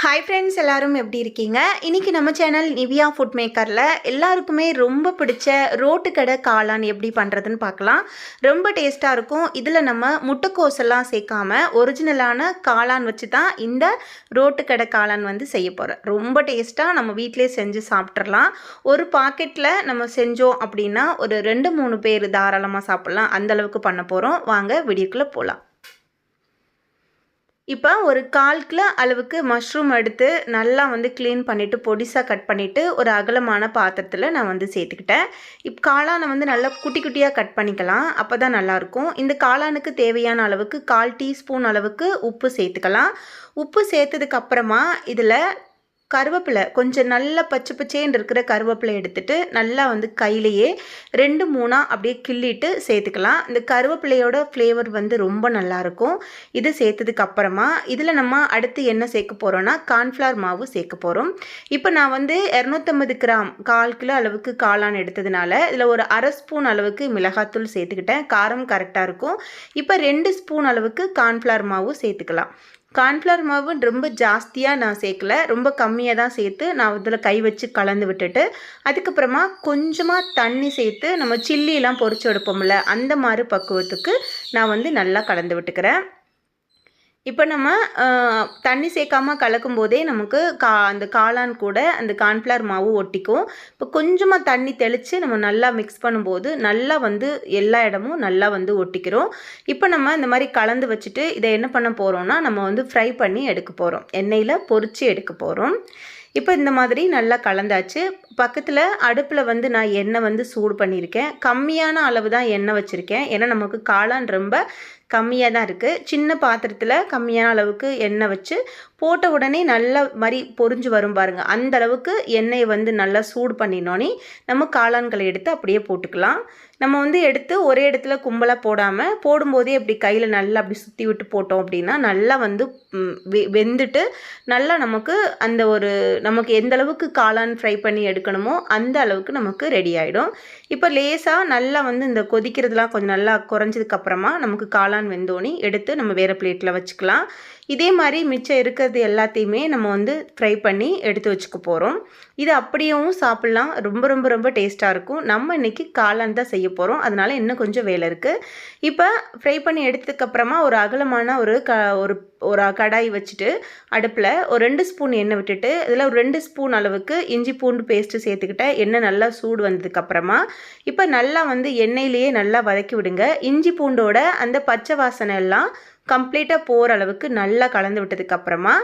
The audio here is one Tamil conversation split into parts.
ஹாய் ஃப்ரெண்ட்ஸ் எல்லாரும் எப்படி இருக்கீங்க? இன்றைக்கி நம்ம சேனல் நிவியா ஃபுட் மேக்கரில் எல்லாருக்குமே ரொம்ப பிடிச்ச ரோட்டு கடை காளான் எப்படி பண்ணுறதுன்னு பார்க்கலாம். ரொம்ப டேஸ்ட்டாக இருக்கும். இதில் நம்ம முட்டைக்கோசெல்லாம் சேர்க்காம ஒரிஜினலான காளான் வச்சு தான் இந்த ரோட்டு கடை காளான் வந்து செய்ய போகிறோம் ரொம்ப டேஸ்ட்டாக நம்ம வீட்டிலே செஞ்சு சாப்பிட்றலாம் ஒரு பாக்கெட்டில் நம்ம செஞ்சோம் அப்படின்னா ஒரு ரெண்டு மூணு பேர் தாராளமாக சாப்பிட்லாம். அந்தளவுக்கு பண்ண போகிறோம் வாங்க வீடியோக்குள்ளே போகலாம் இப்போ ஒரு கால் கிலோ அளவுக்கு மஷ்ரூம் எடுத்து நல்லா வந்து க்ளீன் பண்ணிவிட்டு பொடிசாக கட் பண்ணிவிட்டு ஒரு அகலமான பாத்திரத்தில் நான் வந்து சேர்த்துக்கிட்டேன். இப்போ காளானை வந்து நல்லா குட்டி குட்டியாக கட் பண்ணிக்கலாம். அப்போ தான் நல்லாயிருக்கும். இந்த காளானுக்கு தேவையான அளவுக்கு கால் டீஸ்பூன் அளவுக்கு உப்பு சேர்த்துக்கலாம். உப்பு சேர்த்ததுக்கப்புறமா இதில் கருவேப்பிலை கொஞ்சம் நல்ல பச்சை பச்சேன்னு இருக்கிற கருவேப்பிலை எடுத்துட்டு நல்லா வந்து கையிலையே ரெண்டு மூணாக அப்படியே கிள்ளிட்டு சேர்த்துக்கலாம். இந்த கருவேப்பிலையோட ஃப்ளேவர் வந்து ரொம்ப நல்லாயிருக்கும். இது சேர்த்ததுக்கு அப்புறமா இதில் நம்ம அடுத்து என்ன சேர்க்க போகிறோன்னா கார்ன்ஃப்ளவர் மாவு சேர்க்க போகிறோம் இப்போ நான் வந்து இரநூத்தம்பது கிராம் கால் கிலோ அளவுக்கு காளான் எடுத்ததுனால இதில் ஒரு அரை ஸ்பூன் அளவுக்கு மிளகாத்தூள் சேர்த்துக்கிட்டேன். காரம் கரெக்டாக இருக்கும். இப்போ ரெண்டு ஸ்பூன் அளவுக்கு கார்ன்ஃப்ளவர் மாவு சேர்த்துக்கலாம். கார்ன்ஃப்ளவர் மாவு ரொம்ப ஜாஸ்தியாக நான் சேர்க்கல. ரொம்ப கம்மியாக தான் சேர்த்து நான் இதில் கை வச்சு கலந்து விட்டுட்டு அதுக்கப்புறமா கொஞ்சமாக தண்ணி சேர்த்து நம்ம சில்லிலாம் பொறிச்சு எடுப்போம்ல அந்த மாதிரி பக்குவத்துக்கு நான் வந்து நல்லா கலந்து விட்டுக்கிறேன். இப்போ நம்ம தண்ணி சேர்க்காமல் கலக்கும் போதே நமக்கு கா அந்த காளான் கூட அந்த கார்ன்ஃப்ளவர் மாவு ஒட்டிக்கும். இப்போ கொஞ்சமாக தண்ணி தெளித்து நம்ம நல்லா மிக்ஸ் பண்ணும்போது நல்லா வந்து எல்லா இடமும் நல்லா வந்து ஒட்டிக்கிறோம். இப்போ நம்ம இந்த மாதிரி கலந்து வச்சுட்டு இதை என்ன பண்ண போகிறோம்னா நம்ம வந்து ஃப்ரை பண்ணி எடுக்க போகிறோம் எண்ணெயில் பொறிச்சு எடுக்க போகிறோம் இப்போ இந்த மாதிரி நல்லா கலந்தாச்சு. பக்கத்தில் அடுப்பில் வந்து நான் எண்ணெய் வந்து சூடு பண்ணியிருக்கேன். கம்மியான அளவு தான் எண்ணெய் வச்சுருக்கேன். ஏன்னா நமக்கு காளான் ரொம்ப கம்மியாக தான் இருக்குது சின்ன பாத்திரத்தில் கம்மியான அளவுக்கு எண்ணெய் வச்சு போட்ட உடனே நல்ல மாதிரி பொறிஞ்சு வரும் பாருங்கள் அந்த அளவுக்கு எண்ணெயை வந்து நல்லா சூடு பண்ணினோன்னே நம்ம காளான்களை எடுத்து அப்படியே போட்டுக்கலாம். நம்ம வந்து எடுத்து ஒரே இடத்துல கும்பலாக போடாமல் போடும்போதே அப்படி கையில் நல்லா அப்படி சுற்றி விட்டு போட்டோம் அப்படின்னா நல்லா வந்து வெந்துட்டு நல்லா நமக்கு அந்த ஒரு நமக்கு எந்த அளவுக்கு காளான் ஃப்ரை பண்ணி எடுக்க எடுக்கணுமோ அந்த அளவுக்கு நமக்கு ரெடி ஆகிடும் இப்போ லேசாக நல்லா வந்து இந்த கொதிக்கிறதுலாம் கொஞ்சம் நல்லா குறைஞ்சதுக்கப்புறமா நமக்கு காளான் வெந்தோனி எடுத்து நம்ம வேறு பிளேட்டில் வச்சுக்கலாம். இதே மாதிரி மிச்சம் இருக்கிறது எல்லாத்தையுமே நம்ம வந்து ஃப்ரை பண்ணி எடுத்து வச்சுக்க போகிறோம் இது அப்படியும் சாப்பிட்லாம். ரொம்ப ரொம்ப ரொம்ப டேஸ்ட்டாக இருக்கும். நம்ம இன்றைக்கி காளான் தான் செய்ய போகிறோம் அதனால் இன்னும் கொஞ்சம் வேலை இருக்குது இப்போ ஃப்ரை பண்ணி எடுத்ததுக்கப்புறமா ஒரு அகலமான ஒரு க ஒரு ஒரு கடாய் வச்சுட்டு அடுப்பில் ஒரு ரெண்டு ஸ்பூன் எண்ணெய் விட்டுட்டு இதில் ஒரு ரெண்டு ஸ்பூன் அளவுக்கு இஞ்சி பூண்டு பேஸ்ட்டு சேர்த்துக்கிட்டேன் எண்ணெய் நல்லா சூடு வந்ததுக்கப்புறமா இப்போ நல்லா வந்து எண்ணெயிலேயே நல்லா வதக்கி விடுங்க. இஞ்சி பூண்டோட அந்த பச்சை வாசனை எல்லாம் கம்ப்ளீட்டாக போகிற அளவுக்கு நல்லா கலந்து விட்டதுக்கப்புறமா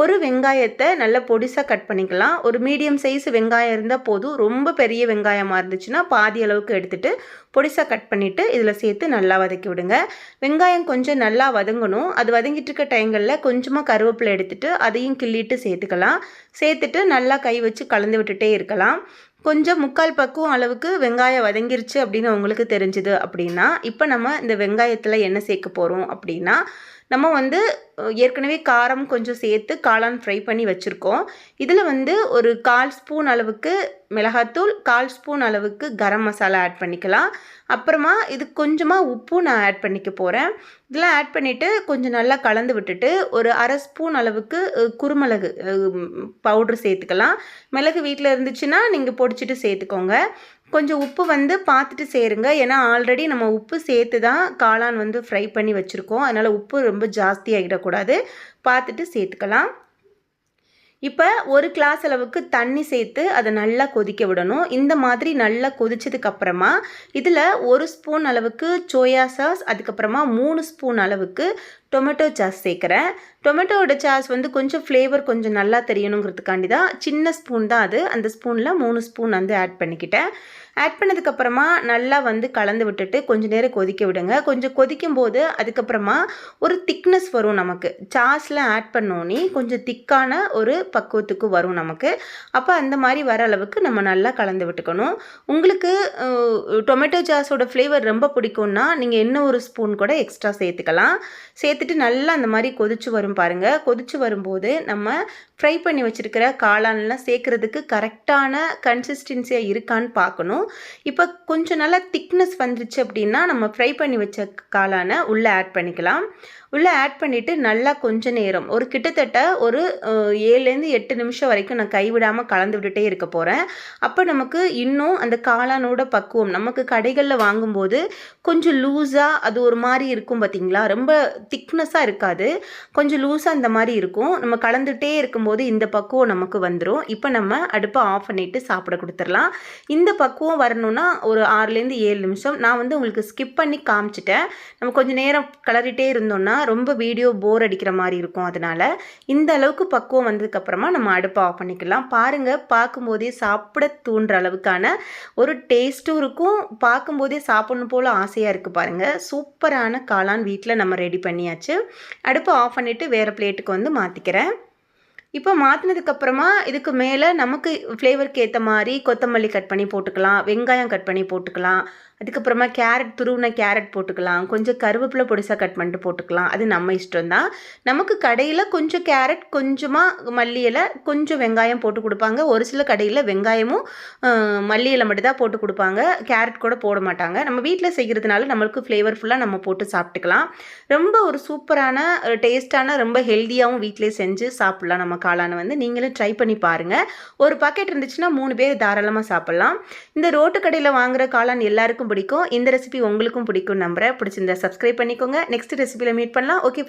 ஒரு வெங்காயத்தை நல்லா பொடிசாக கட் பண்ணிக்கலாம். ஒரு மீடியம் சைஸ் வெங்காயம் இருந்தால் போதும். ரொம்ப பெரிய வெங்காயமாக இருந்துச்சுன்னா பாதி அளவுக்கு எடுத்துகிட்டு பொடிசாக கட் பண்ணிவிட்டு இதில் சேர்த்து நல்லா வதக்கி விடுங்க. வெங்காயம் கொஞ்சம் நல்லா வதங்கணும். அது வதங்கிட்டு இருக்க டைங்களில் கொஞ்சமாக கருவேப்பிலை எடுத்துகிட்டு அதையும் கிள்ளிட்டு சேர்த்துக்கலாம். சேர்த்துட்டு நல்லா கை வச்சு கலந்து விட்டுட்டே இருக்கலாம். கொஞ்சம் முக்கால் பக்குவம் அளவுக்கு வெங்காயம் வதங்கிருச்சு அப்படின்னு உங்களுக்கு தெரிஞ்சுது அப்படின்னா இப்போ நம்ம இந்த வெங்காயத்தில் என்ன சேர்க்க போகிறோம் அப்படின்னா நம்ம வந்து ஏற்கனவே காரம் கொஞ்சம் சேர்த்து காளான் ஃப்ரை பண்ணி வச்சுருக்கோம். இதில் வந்து ஒரு கால் ஸ்பூன் அளவுக்கு மிளகாத்தூள் கால் ஸ்பூன் அளவுக்கு கரம் மசாலா ஆட் பண்ணிக்கலாம். அப்புறமா இது கொஞ்சமாக உப்பும் நான் ஆட் பண்ணிக்க போகிறேன் இதெல்லாம் ஆட் பண்ணிவிட்டு கொஞ்சம் நல்லா கலந்து விட்டுட்டு ஒரு அரை ஸ்பூன் அளவுக்கு குருமிளகு பவுட்ரு சேர்த்துக்கலாம். மிளகு வீட்டில் இருந்துச்சுன்னா நீங்கள் பொடிச்சிட்டு சேர்த்துக்கோங்க. கொஞ்சம் உப்பு வந்து பார்த்துட்டு சேருங்க. ஏன்னா ஆல்ரெடி நம்ம உப்பு சேர்த்து தான் காளான் வந்து ஃப்ரை பண்ணி வச்சுருக்கோம். அதனால் உப்பு ரொம்ப ஜாஸ்தி ஆகிடக்கூடாது பார்த்துட்டு சேர்த்துக்கலாம். இப்போ ஒரு கிளாஸ் அளவுக்கு தண்ணி சேர்த்து அதை நல்லா கொதிக்க விடணும். இந்த மாதிரி நல்லா கொதிச்சதுக்கப்புறமா இதில் ஒரு ஸ்பூன் அளவுக்கு சோயா சாஸ் அதுக்கப்புறமா மூணு ஸ்பூன் அளவுக்கு டொமேட்டோ சாஸ் சேர்க்குறேன். டொமேட்டோட சாஸ் வந்து கொஞ்சம் ஃப்ளேவர் கொஞ்சம் நல்லா தெரியணுங்கிறதுக்காண்டி தான் சின்ன ஸ்பூன் தான் அது. அந்த ஸ்பூனில் மூணு ஸ்பூன் வந்து ஆட் பண்ணிக்கிட்டேன். ஆட் பண்ணதுக்கப்புறமா நல்லா வந்து கலந்து விட்டுட்டு கொஞ்சம் நேரம் கொதிக்க விடுங்க. கொஞ்சம் கொதிக்கும் போது அதுக்கப்புறமா ஒரு திக்னஸ் வரும் நமக்கு. சாஸில் ஆட் பண்ணோன்னே கொஞ்சம் திக்கான ஒரு பக்குவத்துக்கு வரும் நமக்கு. அப்போ அந்த மாதிரி வர அளவுக்கு நம்ம நல்லா கலந்து விட்டுக்கணும். உங்களுக்கு டொமேட்டோ சாஸோட ஃப்ளேவர் ரொம்ப பிடிக்கும்னா நீங்கள் இன்னும் ஒரு ஸ்பூன் கூட எக்ஸ்ட்ரா சேர்த்துக்கலாம். சேர்த்து சேர்த்துட்டு நல்லா அந்த மாதிரி கொதிச்சு வரும் பாருங்கள் கொதிச்சு வரும்போது நம்ம ஃப்ரை பண்ணி வச்சுருக்கிற காளான்லாம் சேர்க்குறதுக்கு கரெக்டான கன்சிஸ்டன்சியாக இருக்கான்னு பார்க்கணும். இப்போ கொஞ்சம் நல்லா திக்னஸ் வந்துருச்சு அப்படின்னா நம்ம ஃப்ரை பண்ணி வச்ச காளானை உள்ளே ஆட் பண்ணிக்கலாம். உள்ளே ஆட் பண்ணிவிட்டு நல்லா கொஞ்ச நேரம் ஒரு கிட்டத்தட்ட ஒரு ஏழுலேருந்து எட்டு நிமிஷம் வரைக்கும் நான் கைவிடாமல் கலந்து விட்டுட்டே இருக்க போகிறேன் அப்போ நமக்கு இன்னும் அந்த காளானோட பக்குவம் நமக்கு கடைகளில் வாங்கும்போது கொஞ்சம் லூஸாக அது ஒரு மாதிரி இருக்கும் பார்த்திங்களா ரொம்ப திக்னஸாக இருக்காது. கொஞ்சம் லூஸாக இந்த மாதிரி இருக்கும். நம்ம கலந்துகிட்டே இருக்கும்போது இந்த பக்குவம் நமக்கு வந்துடும் இப்போ நம்ம அடுப்பை ஆஃப் பண்ணிவிட்டு சாப்பிட கொடுத்துடலாம். இந்த பக்குவம் வரணும்னா ஒரு ஆறுலேருந்து ஏழு நிமிஷம். நான் வந்து உங்களுக்கு ஸ்கிப் பண்ணி காமிச்சிட்டேன். நம்ம கொஞ்சம் நேரம் கிளறிட்டே இருந்தோம்னா ரொம்ப வீடியோ போர் அடிக்கிற மாதிரி இருக்கும் அதனால இந்த அளவுக்கு பக்குவம் வந்ததுக்கப்புறமா நம்ம அடுப்பை ஆஃப் பண்ணிக்கலாம். பாருங்கள் பார்க்கும்போதே சாப்பிட தூண்டுற அளவுக்கான ஒரு டேஸ்ட்டும் இருக்கும். பார்க்கும்போதே சாப்பிடணும் போல் ஆசையாக இருக்குது பாருங்கள் சூப்பரான காளான் வீட்டில் நம்ம ரெடி பண்ணியாச்சு. அடுப்பை ஆஃப் பண்ணிவிட்டு வேறு பிளேட்டுக்கு வந்து மாற்றிக்கிறேன் இப்போ மாற்றினதுக்கப்புறமா இதுக்கு மேலே நமக்கு ஃப்ளேவருக்கு ஏற்ற மாதிரி கொத்தமல்லி கட் பண்ணி போட்டுக்கலாம் வெங்காயம் கட் பண்ணி போட்டுக்கலாம் அதுக்கப்புறமா கேரட் துருவின கேரட் போட்டுக்கலாம் கொஞ்சம் கருவேப்பிலை பொடிசாக கட் பண்ணிட்டு போட்டுக்கலாம். அது நம்ம இஷ்டம்தான். நமக்கு கடையில் கொஞ்சம் கேரட் கொஞ்சமாக மல்லி இலை கொஞ்சம் வெங்காயம் போட்டு கொடுப்பாங்க. ஒரு சில கடையில் வெங்காயமும் மல்லி இலை மட்டும்தான் போட்டு கொடுப்பாங்க. கேரட் கூட போட மாட்டாங்க. நம்ம வீட்டில் செய்கிறதுனால நம்மளுக்கு ஃப்ளேவர்ஃபுல்லாக நம்ம போட்டு சாப்பிட்டுக்கலாம். ரொம்ப ஒரு சூப்பரான டேஸ்ட்டான ரொம்ப ஹெல்த்தியாகவும் வீட்டிலே செஞ்சு சாப்பிட்லாம் நம்ம காளானை வந்து நீங்களும் ட்ரை பண்ணி பாருங்கள் ஒரு பாக்கெட் இருந்துச்சுன்னா மூணு பேர் தாராளமாக சாப்பிட்லாம். இந்த ரோட்டு கடையில் வாங்குற காளான் எல்லாருக்கும் பிடிக்கும். இந்த ரெசிபி உங்களுக்கும் பிடிக்கும் நம்புகிறேன் பிடிச்சிருந்தா சப்ஸ்கிரைப் பண்ணிக்கோங்க. நெக்ஸ்ட் ரெசிபியில் மீட் பண்ணலாம். ஓகே